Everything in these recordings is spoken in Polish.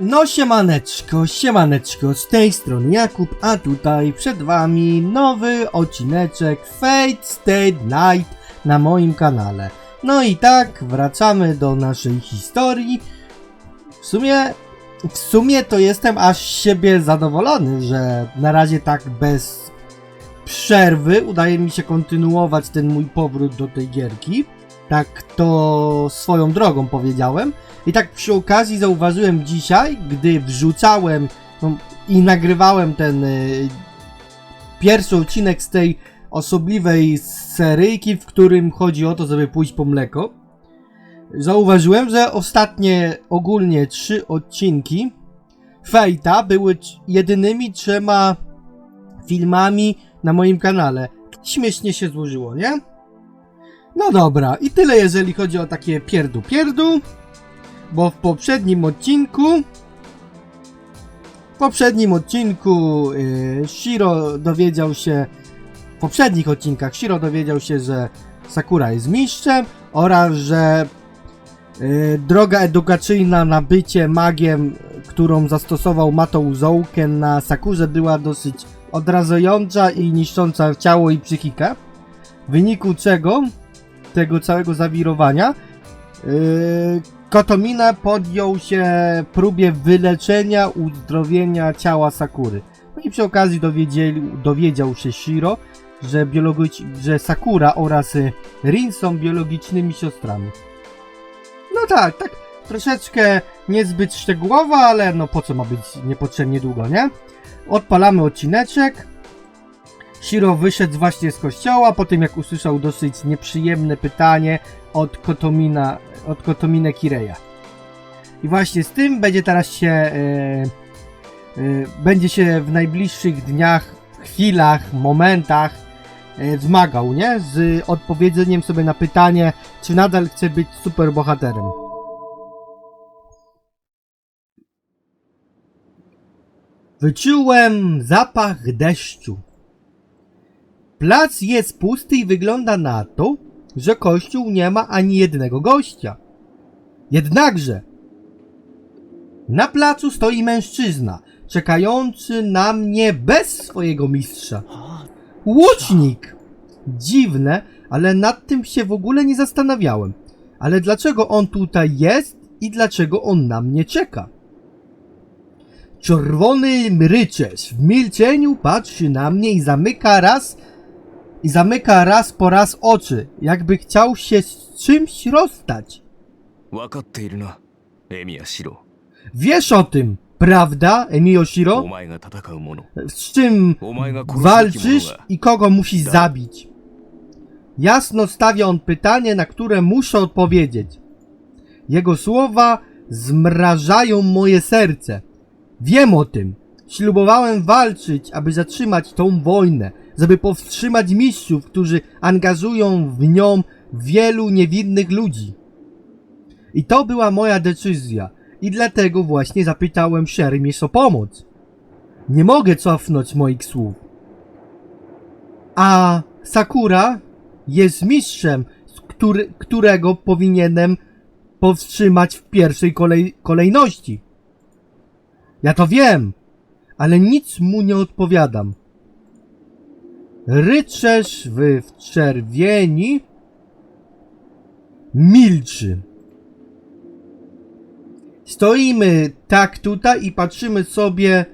No siemaneczko, siemaneczko, z tej strony Jakub, a tutaj przed wami nowy odcineczek Fate Stay Night na moim kanale. No i tak, wracamy do naszej historii. W sumie, w sumie to jestem aż siebie zadowolony, że na razie tak bez przerwy udaje mi się kontynuować ten mój powrót do tej gierki. Tak to swoją drogą powiedziałem. I tak przy okazji zauważyłem dzisiaj, gdy wrzucałem no, i nagrywałem ten y, pierwszy odcinek z tej osobliwej seryjki, w którym chodzi o to, żeby pójść po mleko. Zauważyłem, że ostatnie ogólnie trzy odcinki Fejta były jedynymi trzema filmami na moim kanale. Śmiesznie się złożyło, nie? No dobra, i tyle jeżeli chodzi o takie pierdu pierdu bo w poprzednim odcinku w poprzednim odcinku yy, Shiro dowiedział się w poprzednich odcinkach Shiro dowiedział się, że Sakura jest mistrzem oraz, że yy, droga edukacyjna na bycie magiem, którą zastosował Mato Uzouken na Sakurze była dosyć odrażająca i niszcząca ciało i psychikę. W wyniku czego tego całego zawirowania yy, Kotomina podjął się próbie wyleczenia, uzdrowienia ciała Sakury. No i przy okazji dowiedział się Shiro, że, że Sakura oraz Rin są biologicznymi siostrami. No tak, tak troszeczkę niezbyt szczegółowo, ale no po co ma być niepotrzebnie długo, nie? Odpalamy odcineczek. Shiro wyszedł właśnie z kościoła, po tym jak usłyszał dosyć nieprzyjemne pytanie od Kotomina, od Kotomine Kireya. I właśnie z tym będzie teraz się, e, e, będzie się w najbliższych dniach, chwilach, momentach e, zmagał, nie? Z odpowiedzeniem sobie na pytanie, czy nadal chce być superbohaterem. Wyczułem zapach deszczu. Plac jest pusty i wygląda na to, że kościół nie ma ani jednego gościa. Jednakże na placu stoi mężczyzna, czekający na mnie bez swojego mistrza. Łucznik! Dziwne, ale nad tym się w ogóle nie zastanawiałem. Ale dlaczego on tutaj jest i dlaczego on na mnie czeka? Czerwony rycerz w milczeniu patrzy na mnie i zamyka raz i zamyka raz po raz oczy, jakby chciał się z czymś rozstać. Wiesz o tym, prawda, Emio Shiro? Z czym walczysz i kogo musisz zabić? Jasno stawia on pytanie, na które muszę odpowiedzieć. Jego słowa zmrażają moje serce. Wiem o tym. Ślubowałem walczyć, aby zatrzymać tą wojnę żeby powstrzymać mistrzów, którzy angażują w nią wielu niewinnych ludzi. I to była moja decyzja. I dlatego właśnie zapytałem Szermierz o pomoc. Nie mogę cofnąć moich słów. A Sakura jest mistrzem, który, którego powinienem powstrzymać w pierwszej kolej, kolejności. Ja to wiem, ale nic mu nie odpowiadam. Rycerz w, w czerwieni milczy. Stoimy tak tutaj i patrzymy sobie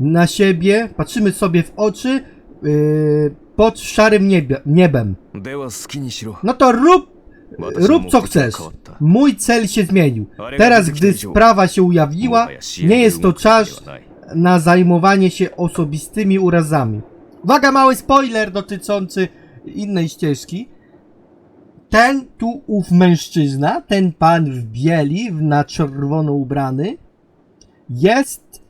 na siebie, patrzymy sobie w oczy yy, pod szarym niebie, niebem. No to rób, rób co chcesz. Mój cel się zmienił. Teraz, gdy sprawa się ujawniła, nie jest to czas na zajmowanie się osobistymi urazami. Uwaga, mały spoiler dotyczący innej ścieżki. Ten tu ów mężczyzna, ten pan w bieli, na czerwono ubrany, jest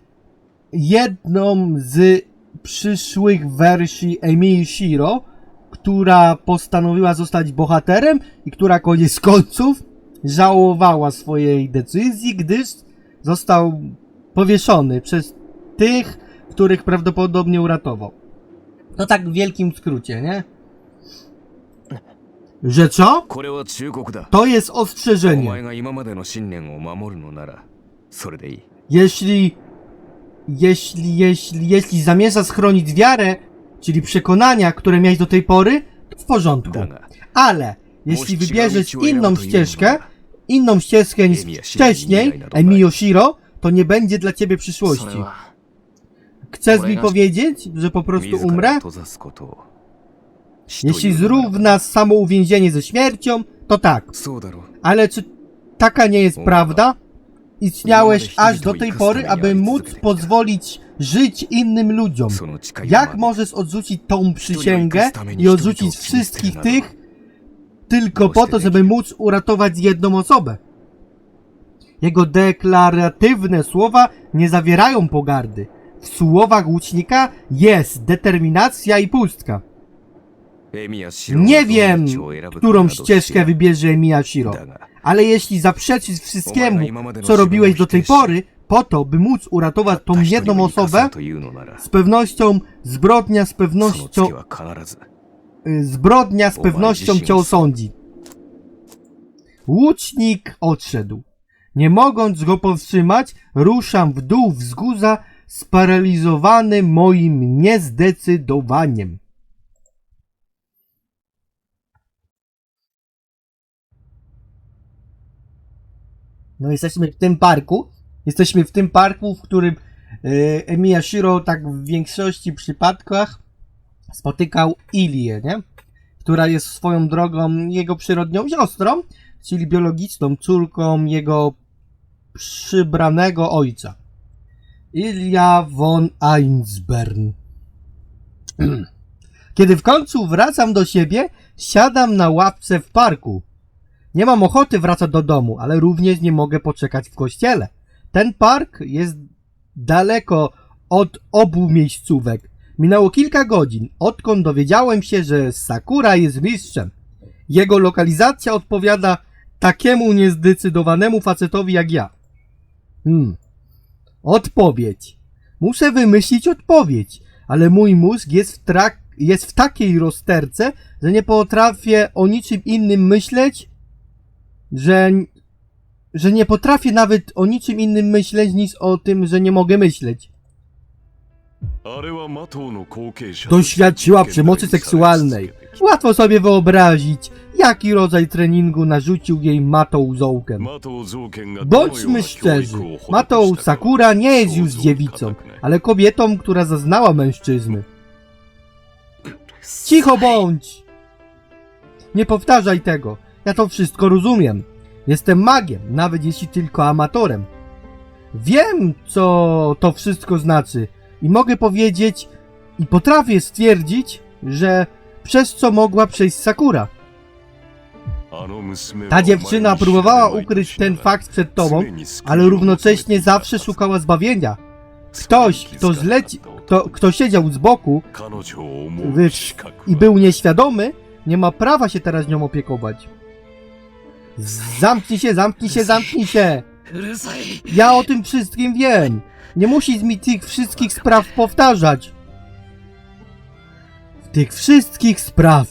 jedną z przyszłych wersji Emil Shiro, która postanowiła zostać bohaterem i która koniec końców żałowała swojej decyzji, gdyż został powieszony przez tych, których prawdopodobnie uratował. To tak w wielkim skrócie, nie? Że co? これは忠告だ To jest お ostrzeżenie. 前が今までの信念を守るのなら それでいい Jeśli, jeśli, jeśli, jeśli zamierzasz chronić wiarę, czyli przekonania, które miałeś do tej pory, to w porządku. だが Ale jeśli Możesz wybierzesz ci ograniczyło inną ja to ścieżkę, inną. inną ścieżkę niż Emi Yashiro wcześniej, nie daj na Emi dobre. Yoshiro, to nie będzie dla ciebie そ przyszłości. れは Chcesz mi Ulegasz- powiedzieć, że po prostu 自ら umrę? 閉ざすことを死と Jeśli いうのならば zrówna samo uwięzienie ze śmiercią, to tak. そうだろう Ale czy taka nie jest Umrę. prawda? Istniałeś Nie mogę aż do tej świtu pory, i aby kastaniami móc zbyt pozwolić żyć innym ludziom. その誓いを Jak 守る możesz odrzucić tą przysięgę Ritual i odrzucić Ritual wszystkich Ritual tych tylko po to, żeby móc uratować jedną osobę? Jego deklaratywne słowa nie zawierają pogardy. W słowach łucznika jest determinacja i pustka. Nie wiem, którą ścieżkę wybierze Miyashiro, ale jeśli zaprzeczysz wszystkiemu, co robiłeś do tej pory, po to, by móc uratować tą jedną osobę, z pewnością zbrodnia z pewnością... Y, zbrodnia z pewnością cię osądzi. Łucznik odszedł. Nie mogąc go powstrzymać, ruszam w dół wzgórza sparaliżowany moim niezdecydowaniem. No jesteśmy w tym parku. Jesteśmy w tym parku, w którym e, Emiya Shiro tak w większości przypadkach spotykał Ilię, nie? Która jest swoją drogą jego przyrodnią siostrą, czyli biologiczną córką jego przybranego ojca. Ilia von Einsbern. Kiedy w końcu wracam do siebie, siadam na ławce w parku. Nie mam ochoty wracać do domu, ale również nie mogę poczekać w kościele. Ten park jest daleko od obu miejscówek. Minęło kilka godzin, odkąd dowiedziałem się, że Sakura jest mistrzem. Jego lokalizacja odpowiada takiemu niezdecydowanemu facetowi jak ja. Hmm. Odpowiedź. Muszę wymyślić odpowiedź, ale mój mózg jest w, trak- jest w takiej rozterce, że nie potrafię o niczym innym myśleć, że, że nie potrafię nawet o niczym innym myśleć niż o tym, że nie mogę myśleć. Doświadczyła przemocy seksualnej. Łatwo sobie wyobrazić, jaki rodzaj treningu narzucił jej Matą Zołkiem. Bądźmy szczerzy, Matą Sakura nie jest już dziewicą, ale kobietą, która zaznała mężczyzny. Cicho bądź! Nie powtarzaj tego. Ja to wszystko rozumiem. Jestem magiem, nawet jeśli tylko amatorem. Wiem, co to wszystko znaczy i mogę powiedzieć i potrafię stwierdzić, że przez co mogła przejść Sakura. Ta dziewczyna próbowała ukryć ten fakt przed tobą, ale równocześnie zawsze szukała zbawienia. Ktoś, kto zleci, kto, kto siedział z boku i był nieświadomy, nie ma prawa się teraz nią opiekować. Zamknij się, zamknij się, zamknij się! Ja o tym wszystkim wiem. Nie musisz mi tych wszystkich spraw powtarzać. Tych wszystkich spraw.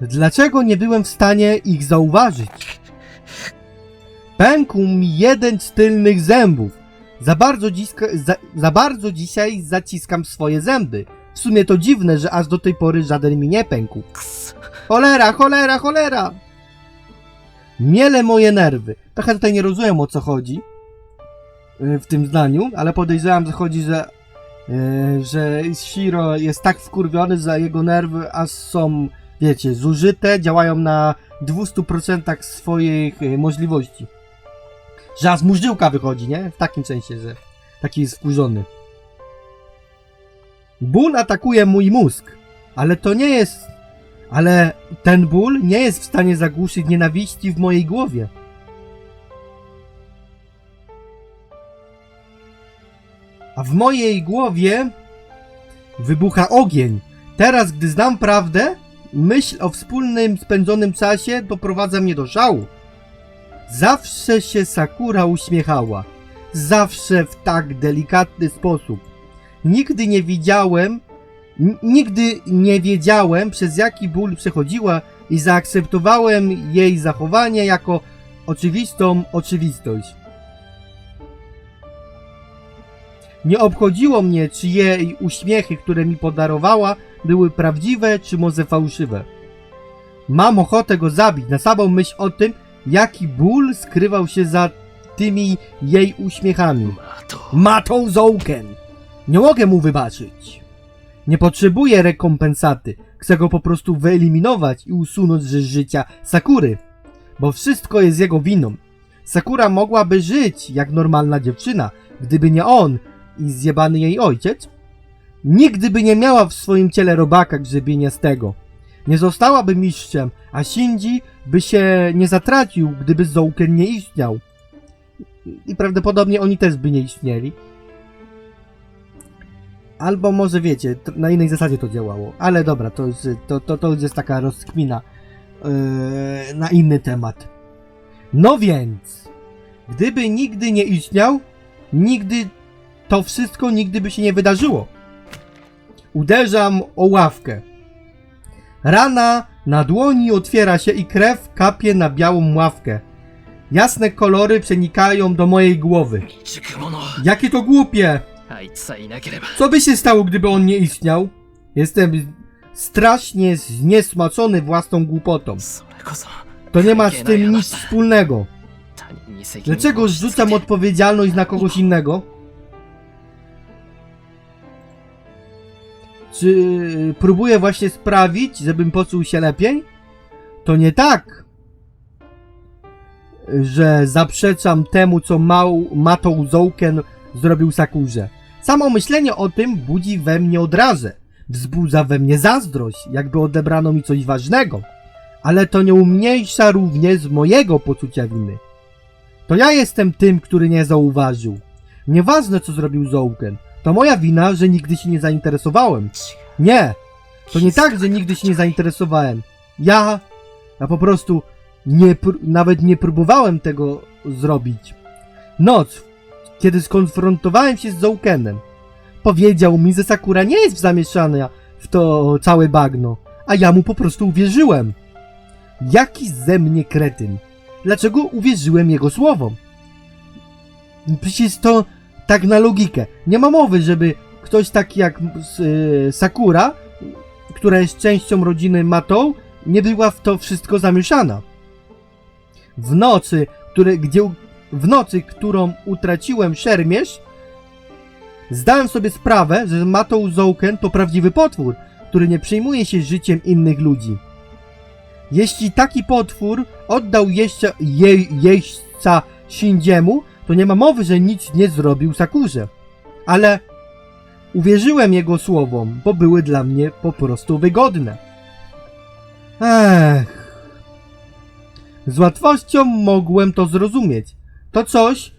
Dlaczego nie byłem w stanie ich zauważyć? Pękł mi jeden z tylnych zębów. Za bardzo, za, za bardzo dzisiaj zaciskam swoje zęby. W sumie to dziwne, że aż do tej pory żaden mi nie pękł. Cholera, cholera, cholera! Miele moje nerwy. Trochę tutaj nie rozumiem o co chodzi y, w tym zdaniu, ale podejrzewam, że chodzi, że, że Shiro jest tak wkurwiony, że jego nerwy aż są, wiecie, zużyte, działają na 200% swoich y, możliwości. Że aż mu żyłka wychodzi, nie? W takim sensie, że taki jest wkurzony. Ból atakuje mój mózg, ale to nie jest ale ten ból nie jest w stanie zagłuszyć nienawiści w mojej głowie. A w mojej głowie wybucha ogień. Teraz, gdy znam prawdę, myśl o wspólnym spędzonym czasie doprowadza mnie do żału. Zawsze się Sakura uśmiechała. Zawsze w tak delikatny sposób. Nigdy nie widziałem, Nigdy nie wiedziałem, przez jaki ból przechodziła i zaakceptowałem jej zachowanie jako oczywistą oczywistość. Nie obchodziło mnie, czy jej uśmiechy, które mi podarowała, były prawdziwe, czy może fałszywe. Mam ochotę go zabić na samą myśl o tym, jaki ból skrywał się za tymi jej uśmiechami. Matą Zouken! Nie mogę mu wybaczyć. Nie potrzebuję rekompensaty. Chcę go po prostu wyeliminować i usunąć z życia Sakury. Bo wszystko jest jego winą. Sakura mogłaby żyć jak normalna dziewczyna, gdyby nie on i zjebany jej ojciec. Nigdy by nie miała w swoim ciele robaka grzebieniastego. Nie zostałaby mistrzem, a Shinji by się nie zatracił, gdyby Zouken nie istniał. I prawdopodobnie oni też by nie istnieli. Albo może wiecie, na innej zasadzie to działało. Ale dobra, to, jest, to, to, to już jest taka rozkmina yy, na inny temat. No więc, gdyby nigdy nie istniał, nigdy to wszystko nigdy by się nie wydarzyło. Uderzam o ławkę. Rana na dłoni otwiera się i krew kapie na białą ławkę. Jasne kolory przenikają do mojej głowy. Jakie to głupie! Co by się stało, gdyby on nie istniał? Jestem strasznie zniesmaczony własną głupotą. To nie ma z tym nic wspólnego. Dlaczego zrzucam odpowiedzialność na kogoś innego? Czy próbuję właśnie sprawić, żebym poczuł się lepiej? To nie tak, że zaprzeczam temu, co Mał, Mato Zouken zrobił Sakurze. Samo myślenie o tym budzi we mnie odrazę. Wzbudza we mnie zazdrość, jakby odebrano mi coś ważnego. Ale to nie umniejsza również mojego poczucia winy. To ja jestem tym, który nie zauważył. Nieważne, co zrobił Zouken. To moja wina, że nigdy się nie zainteresowałem. Nie! To nie tak, że nigdy się nie zainteresowałem. Ja... Ja po prostu nie nawet nie próbowałem tego zrobić. Noc, kiedy skonfrontowałem się z Zoukenem, powiedział mi, że Sakura nie jest zamieszana w to całe bagno, a ja mu po prostu uwierzyłem. Jaki ze mnie kretyn. Dlaczego uwierzyłem jego słowom? Przecież to tak na logikę. Nie ma mowy, żeby ktoś taki jak y, Sakura, która jest częścią rodziny Matą, nie była w to wszystko zamieszana. W nocy, które, gdzie, w nocy, którą utraciłem szermierz, zdałem sobie sprawę, że Matą Zouken to prawdziwy potwór, który nie przejmuje się życiem innych ludzi. Jeśli taki potwór oddał jeźdźca, jej, jeźdźca Shindziemu, to nie ma mowy, że nic nie zrobił Sakurze. Ale uwierzyłem jego słowom, bo były dla mnie po prostu wygodne. Ech. Z łatwością mogłem to zrozumieć. To coś,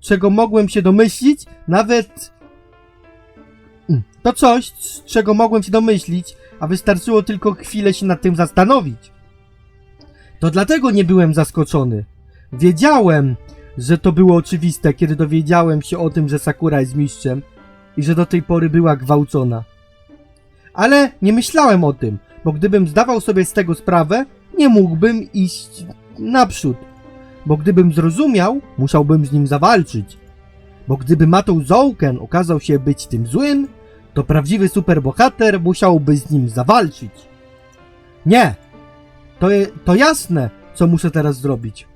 czego mogłem się domyślić, nawet. Mm, To coś, czego mogłem się domyślić, a wystarczyło tylko chwilę się nad tym zastanowić. To dlatego nie byłem zaskoczony. Wiedziałem, że to było oczywiste, kiedy dowiedziałem się o tym, że Sakura jest mistrzem i że do tej pory była gwałcona. Ale nie myślałem o tym, bo gdybym zdawał sobie z tego sprawę, nie mógłbym iść naprzód. Bo gdybym zrozumiał, musiałbym z nim zawalczyć. Bo gdyby Matą Zouken okazał się być tym złym, to prawdziwy superbohater musiałby z nim zawalczyć. Nie! To, to jasne, co muszę teraz zrobić.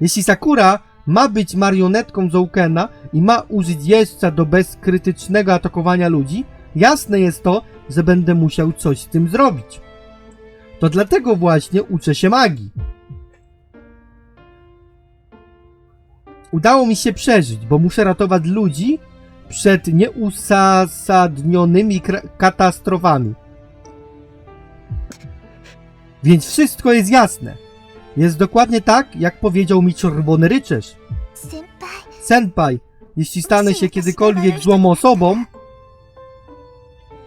Jeśli Sakura ma być marionetką Zoukena i ma użyć jeźdźca do bezkrytycznego atakowania ludzi, jasne jest to, że będę musiał coś z tym zrobić. To dlatego właśnie uczę się magii. Udało mi się przeżyć, bo muszę ratować ludzi przed nieuzasadnionymi katastrofami. Więc wszystko jest jasne. Jest dokładnie tak, jak powiedział mi czerwony 輩 Senpai, jeśli stanę się kiedykolwiek złą osobą,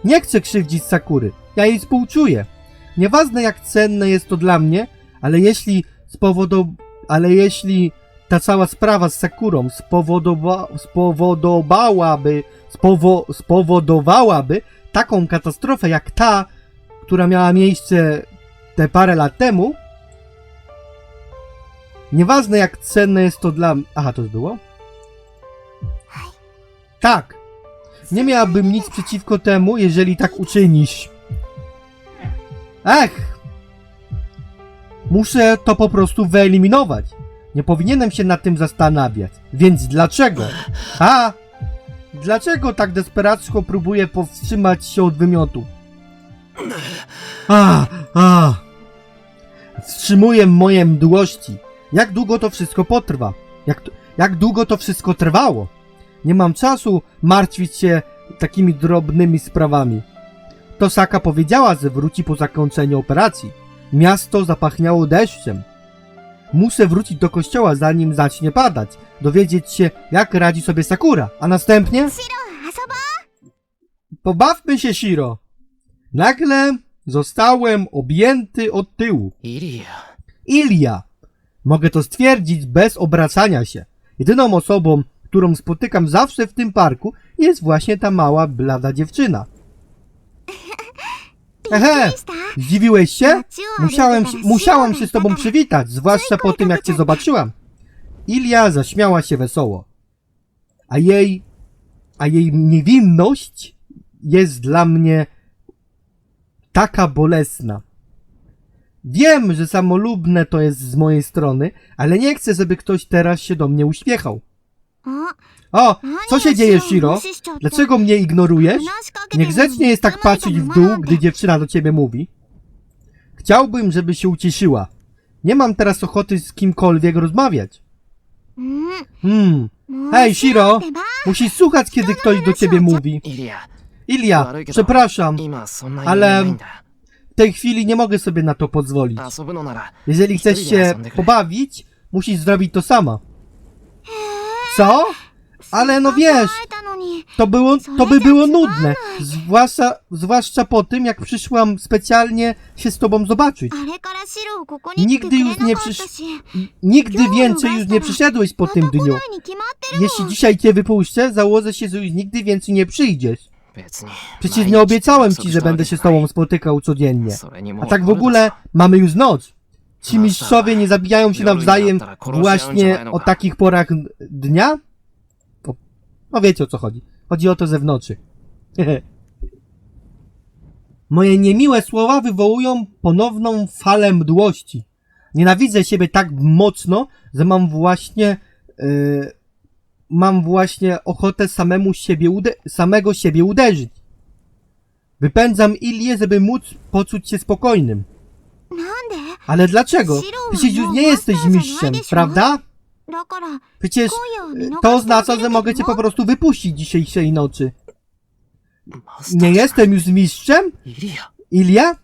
nie chcę krzywdzić Sakury. Ja jej współczuję. Nieważne jak cenne jest to dla mnie, ale jeśli spowodow... ale jeśli ta cała sprawa z Sakurą spowodowa... spowodowałaby spowo... spowodowałaby taką katastrofę jak ta, która miała miejsce te parę lat temu, nieważne jak cenne jest to dla... Aha, to już było? Tak. Nie miałabym nic przeciwko temu, jeżeli tak uczynisz. Ech! Muszę to po prostu wyeliminować. Nie powinienem się nad tym zastanawiać. Więc dlaczego? A! Dlaczego tak desperacko próbuję powstrzymać się od wymiotu? A! A! Wstrzymuję moje mdłości. Jak długo to wszystko potrwa? Jak, jak długo to wszystko trwało? Nie mam czasu martwić się takimi drobnymi sprawami. Tosaka powiedziała, że wróci po zakończeniu operacji. Miasto zapachniało deszczem. Muszę wrócić do kościoła zanim zacznie padać, dowiedzieć się jak radzi sobie Sakura, a następnie... Pobawmy się, Shiro! Nagle zostałem objęty od tyłu. Ilia. Ilia! Mogę to stwierdzić bez obracania się. Jedyną osobą, którą spotykam zawsze w tym parku, jest właśnie ta mała, blada dziewczyna. Ehe! Zdziwiłeś się? Musiałem, musiałem się z tobą przywitać, zwłaszcza po tym, jak cię zobaczyłam. Ilia zaśmiała się wesoło. A jej... A jej niewinność jest dla mnie taka bolesna. Wiem, że samolubne to jest z mojej strony, ale nie chcę, żeby ktoś teraz się do mnie uśmiechał. O, co się dzieje, Shiro? Dlaczego mnie ignorujesz? Niegrzecznie jest tak patrzeć w dół, gdy dziewczyna do ciebie mówi. Chciałbym, żeby się ucieszyła. Nie mam teraz ochoty z kimkolwiek rozmawiać. Hmm. Hej, Shiro! Musisz słuchać, kiedy ktoś do ciebie mówi. Ilia, przepraszam, ale tej chwili nie mogę sobie na to pozwolić. Jeżeli chcesz się pobawić, musisz zrobić to sama. Co? Ale no wiesz, to, było, to by było nudne. Zwłaszcza, zwłaszcza po tym, jak przyszłam specjalnie się z tobą zobaczyć. Nigdy już nie przysz... Nigdy więcej już nie przyszedłeś po tym dniu. Jeśli dzisiaj cię wypuszczę, założę się, że już nigdy więcej nie przyjdziesz. Przecież nie obiecałem ci, że będę się z tobą spotykał codziennie. A tak w ogóle mamy już noc. Ci mistrzowie nie zabijają się nawzajem właśnie o takich porach dnia? No wiecie o co chodzi. Chodzi o to, że w nocy. Moje niemiłe słowa wywołują ponowną falę mdłości. Nienawidzę siebie tak mocno, że mam właśnie yy, mam właśnie ochotę samemu siebie samego siebie uderzyć. Wypędzam Ilię, żeby móc poczuć się spokojnym. Ale dlaczego? Przecież już nie jesteś mistrzem, prawda? Przecież e, to oznacza, że mogę cię po prostu wypuścić dzisiejszej nocy. Nie jestem już mistrzem? Ilia?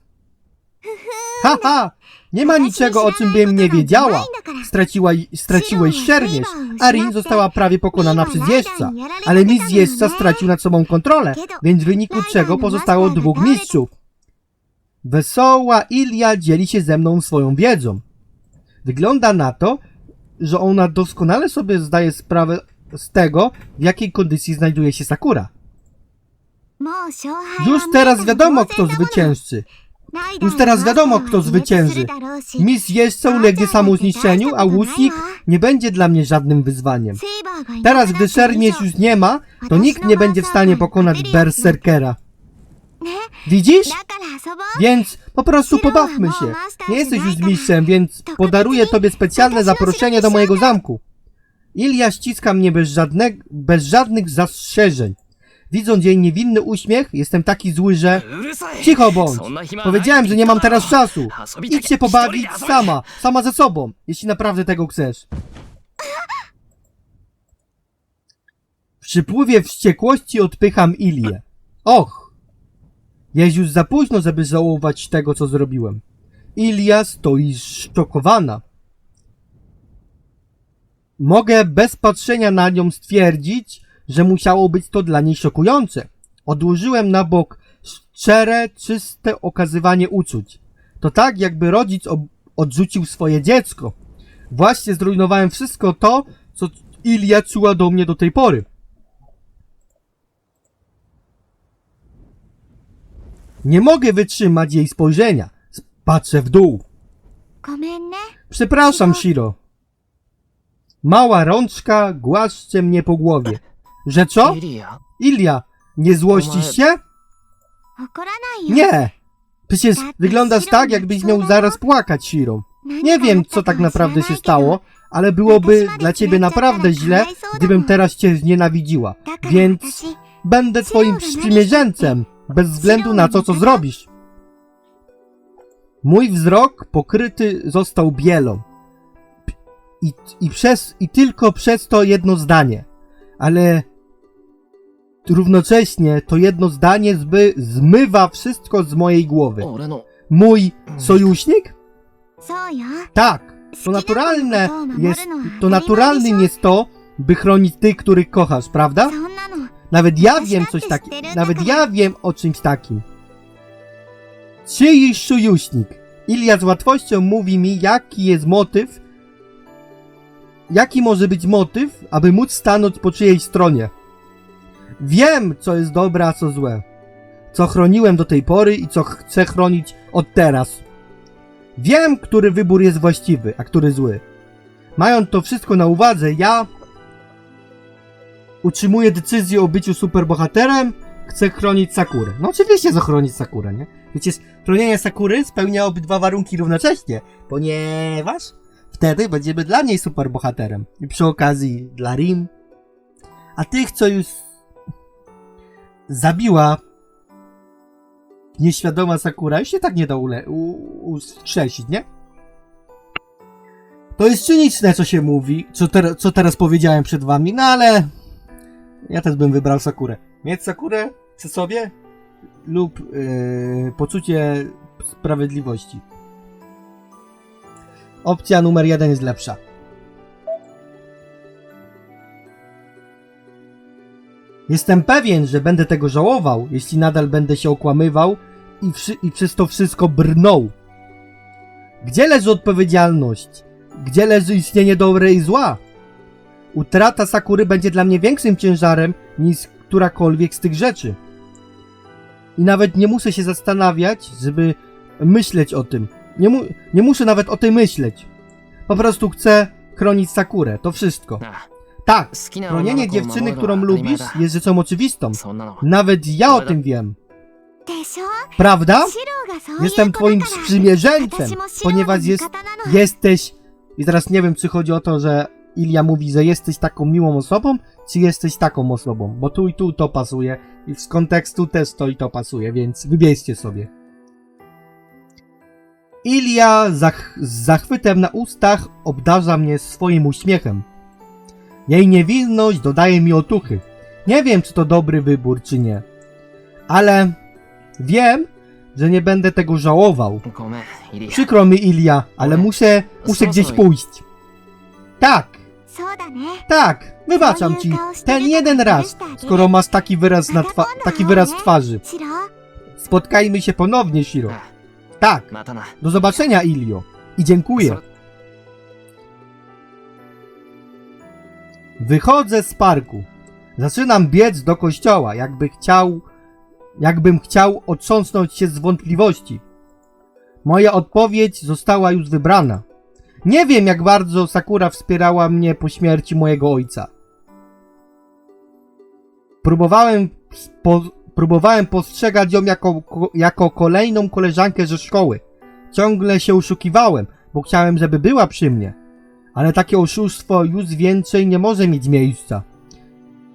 Haha! Ha. Nie ma niczego, o czym bym nie wiedziała. Straciła, straciłeś siermierz. Arin została prawie pokonana przez jeźdźca. Ale mistrz jeźdźca stracił nad sobą kontrolę, więc w wyniku czego pozostało dwóch mistrzów. Wesoła Ilia dzieli się ze mną swoją wiedzą. Wygląda na to, że ona doskonale sobie zdaje sprawę z tego, w jakiej kondycji znajduje się Sakura. Już teraz wiadomo, kto zwycięży. Już teraz wiadomo, kto zwycięży. Mistrz jeźdźca ulegnie samozniszczeniu, a łucznik nie będzie dla mnie żadnym wyzwaniem. Teraz, gdy szermierz już nie ma, to nikt nie będzie w stanie pokonać berserkera. Widzisz? Więc po prostu pobawmy się. Nie jesteś już mistrzem, więc podaruję tobie specjalne zaproszenie do mojego zamku. Ilia ściska mnie bez, żadnego, bez żadnych zastrzeżeń. Widząc jej niewinny uśmiech, jestem taki zły, że... Cicho bądź! Powiedziałem, że nie mam teraz czasu! Idź się pobawić sama, sama ze sobą, jeśli naprawdę tego chcesz. W przypływie wściekłości odpycham Ilię. Och! Jest już za późno, żeby żałować tego, co zrobiłem. Ilia stoi zszokowana. Mogę bez patrzenia na nią stwierdzić, że musiało być to dla niej szokujące. Odłożyłem na bok szczere, czyste okazywanie uczuć. To tak, jakby rodzic odrzucił swoje dziecko. Właśnie zrujnowałem wszystko to, co Ilia czuła do mnie do tej pory. Nie mogę wytrzymać jej spojrzenia. Patrzę w dół. Przepraszam, Shiro. Mała rączka głaszcze mnie po głowie. Że co? エリア Ilia, nie złościsz się? 怒らないよ Nie! Przecież wyglądasz tak, jakbyś miał zaraz płakać, Shiro. Nie wiem, co tak naprawdę się stało, ale byłoby dla ciebie naprawdę źle, gdybym teraz cię znienawidziła. だから Więc 私 będę twoim sprzymierzeńcem, bez względu na to, co zrobisz. Mój wzrok pokryty został bielą. I, i, przez, I tylko przez to jedno zdanie. Ale równocześnie to jedno zdanie zby zmywa wszystko z mojej głowy. Mój mm. sojusznik? Tak. To naturalne jest, to naturalnym jest to, by chronić tych, których kochasz, prawda? Nawet ja wiem coś takiego. Nawet ja wiem o czymś takim. Czyjś sojusznik. Ilia z łatwością mówi mi, jaki jest motyw, jaki może być motyw, aby móc stanąć po czyjejś stronie. Wiem, co jest dobre, a co złe. Co chroniłem do tej pory i co chcę chronić od teraz. Wiem, który wybór jest właściwy, a który zły. Mając to wszystko na uwadze, ja utrzymuję decyzję o byciu superbohaterem, chcę chronić Sakurę. No oczywiście, że chronić Sakurę, nie? Przecież chronienie Sakury spełnia obydwa warunki równocześnie, ponieważ wtedy będziemy dla niej superbohaterem. I przy okazji dla Rim. A tych, co już zabiła nieświadoma Sakura, już się tak nie da ule- u- uskrzesić, nie? To jest cyniczne, co się mówi, co, ter- co teraz powiedziałem przed wami, no ale ja też bym wybrał Sakurę. Mieć Sakurę przy sobie lub yy, poczucie sprawiedliwości. Opcja numer jeden jest lepsza. Jestem pewien, że będę tego żałował, jeśli nadal będę się okłamywał i, i przez to wszystko brnął. Gdzie leży odpowiedzialność? Gdzie leży istnienie dobra i zła? Utrata Sakury będzie dla mnie większym ciężarem niż którakolwiek z tych rzeczy. I nawet nie muszę się zastanawiać, żeby myśleć o tym. Nie, mu- nie muszę nawet o tym myśleć. Po prostu chcę chronić Sakurę, to wszystko. あ tak, chronienie dziewczyny, którą lubisz, jest rzeczą oczywistą. Nawet ja o tym wiem. Prawda? Jestem twoim sprzymierzeńcem, ponieważ jest, jesteś... I teraz nie wiem, czy chodzi o to, że Ilia mówi, że jesteś taką miłą osobą, czy jesteś taką osobą, bo tu i tu to pasuje i z kontekstu też to i to pasuje, więc wybierzcie sobie. Ilia zach z zachwytem na ustach obdarza mnie swoim uśmiechem. Jej niewinność dodaje mi otuchy. Nie wiem, czy to dobry wybór, czy nie. Ale wiem, że nie będę tego żałował. Przykro mi, Ilia, ale muszę, muszę gdzieś pójść. Tak, tak, wybaczam ci. Ten jeden raz, skoro masz taki wyraz, na twa taki wyraz twarzy. Spotkajmy się ponownie, Shiro. Tak, tak. do zobaczenia, Ilio. I dziękuję. Wychodzę z parku. Zaczynam biec do kościoła, jakby chciał, jakbym chciał otrząsnąć się z wątpliwości. Moja odpowiedź została już wybrana. Nie wiem, jak bardzo Sakura wspierała mnie po śmierci mojego ojca. Próbowałem, próbowałem postrzegać ją jako, ko- jako kolejną koleżankę ze szkoły. Ciągle się oszukiwałem, bo chciałem, żeby była przy mnie ale takie oszustwo już więcej nie może mieć miejsca.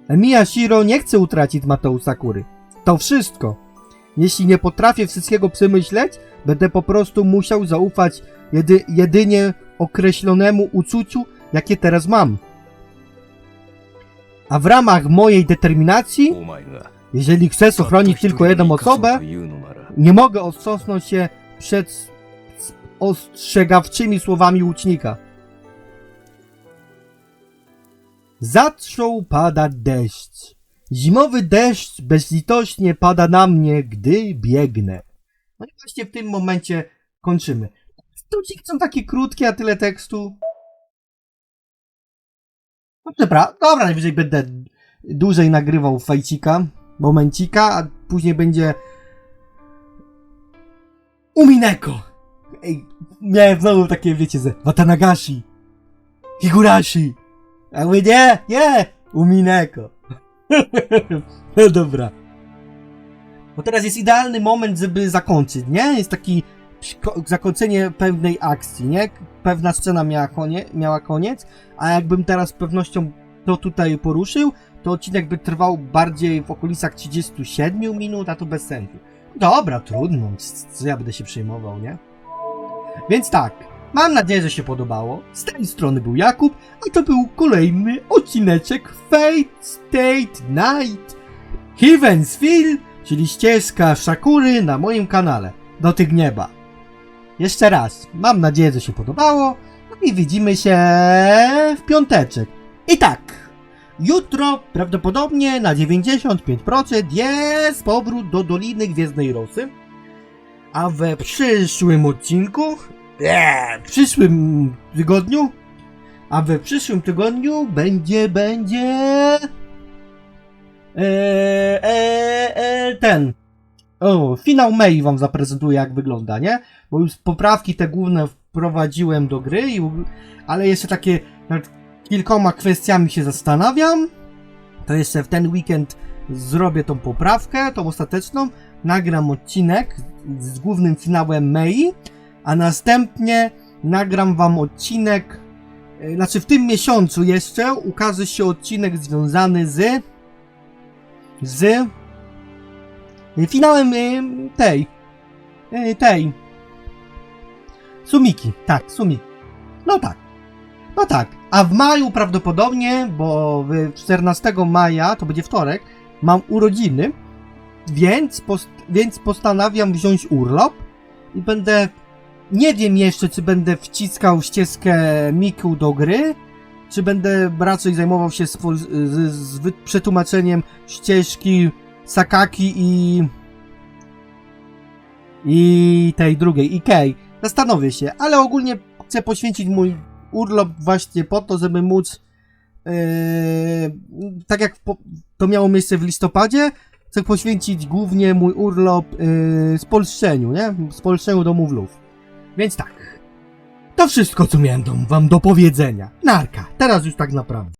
Emiya Shiro nie chce utracić Mateu Sakury. To wszystko. Jeśli nie potrafię wszystkiego przemyśleć, będę po prostu musiał zaufać jedy, jedynie określonemu uczuciu, jakie teraz mam. A w ramach mojej determinacji, jeżeli chcesz ochronić tylko jedną osobę, nie mogę odsosnąć się przed ostrzegawczymi słowami łucznika. Zaczął padać deszcz. Zimowy deszcz bezlitośnie pada na mnie, gdy biegnę. No i właśnie w tym momencie kończymy. Stucik są takie krótkie, a tyle tekstu. No dobra, dobra, najwyżej będę dłużej nagrywał fajcika, momencika, a później będzie Umineko! Ej, miałem znowu takie, wiecie, ze Watanagashi, Higurashi. A mówię, nie, nie, Umineko. No dobra. Bo teraz jest idealny moment, żeby zakończyć, nie? Jest taki ko- zakończenie pewnej akcji, nie? Pewna scena miała, konie, miała koniec, a jakbym teraz z pewnością to tutaj poruszył, to odcinek by trwał bardziej w okolicach 37 minut, a to bez sensu. Dobra, trudno, co ja będę się przejmował, nie? Więc tak, mam nadzieję, że się podobało. Z tej strony był Jakub, a to był kolejny odcineczek Fate State Night Heavensville, czyli ścieżka Shakury na moim kanale. Do tych nieba. Jeszcze raz, mam nadzieję, że się podobało no i widzimy się w piąteczek. I tak, jutro prawdopodobnie na 95% jest powrót do Doliny Gwiezdnej Rosy, a we przyszłym odcinku, nie, w przyszłym tygodniu, a we przyszłym tygodniu będzie, będzie... Eee, e, e, ten. O, finał May wam zaprezentuję, jak wygląda, nie? Bo już poprawki te główne wprowadziłem do gry, i, ale jeszcze takie nad kilkoma kwestiami się zastanawiam. To jeszcze w ten weekend zrobię tą poprawkę, tą ostateczną. Nagram odcinek z głównym finałem May, a następnie nagram wam odcinek. e, Znaczy, w tym miesiącu jeszcze ukaże się odcinek związany z z finałem y, tej y, tej Sumiki, tak, Sumiki. No tak. No tak. A w maju prawdopodobnie, bo w 14 maja, to będzie wtorek, mam urodziny, więc, post, więc postanawiam wziąć urlop i będę nie wiem jeszcze, czy będę wciskał ścieżkę Miku do gry, czy będę raczej zajmował się z, z wy- przetłumaczeniem ścieżki Sakaki i i tej drugiej, Ikei. Zastanowię się, ale ogólnie chcę poświęcić mój urlop właśnie po to, żeby móc yy, tak jak po, to miało miejsce w listopadzie, chcę poświęcić głównie mój urlop yy, spolszczeniu, nie? Spolszczeniu do Mówlów. Więc tak. To wszystko, co miałem wam do powiedzenia. Narka, teraz już tak naprawdę.